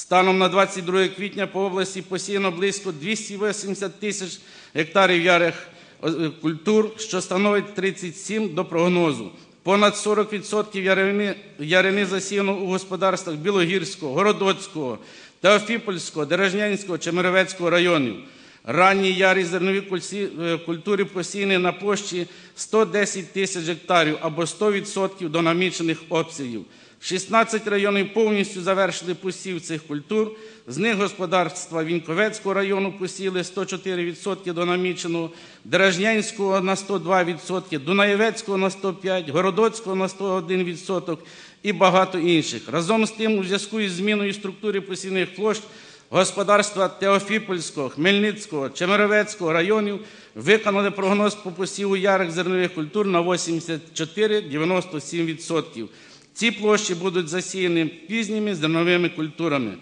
Станом на 22 квітня по області посіяно близько 280 тисяч гектарів ярих е, культур, що становить 37 до прогнозу. Понад 40% ярини, ярини засіяно у господарствах Білогірського, Городоцького, Теофіпольського, Дережнянського, Чемеровецького районів. Ранні ярі зернові е, культури посіяні на площі 110 тисяч гектарів або 100% до намічених обсягів. 16 районів повністю завершили посів цих культур. З них господарства Віньковецького району посіяли 104% до наміченого, Дережнянського на 102%, Дунаєвецького на 105%, Городоцького на 101% і багато інших. Разом з тим, у зв'язку із зміною структури посівних площ Господарства Теофіпольського, Хмельницького, Чемеровецького районів виконали прогноз по посіву ярих зернових культур на 84-97%. Ці площі будуть засіяні пізніми зерновими культурами.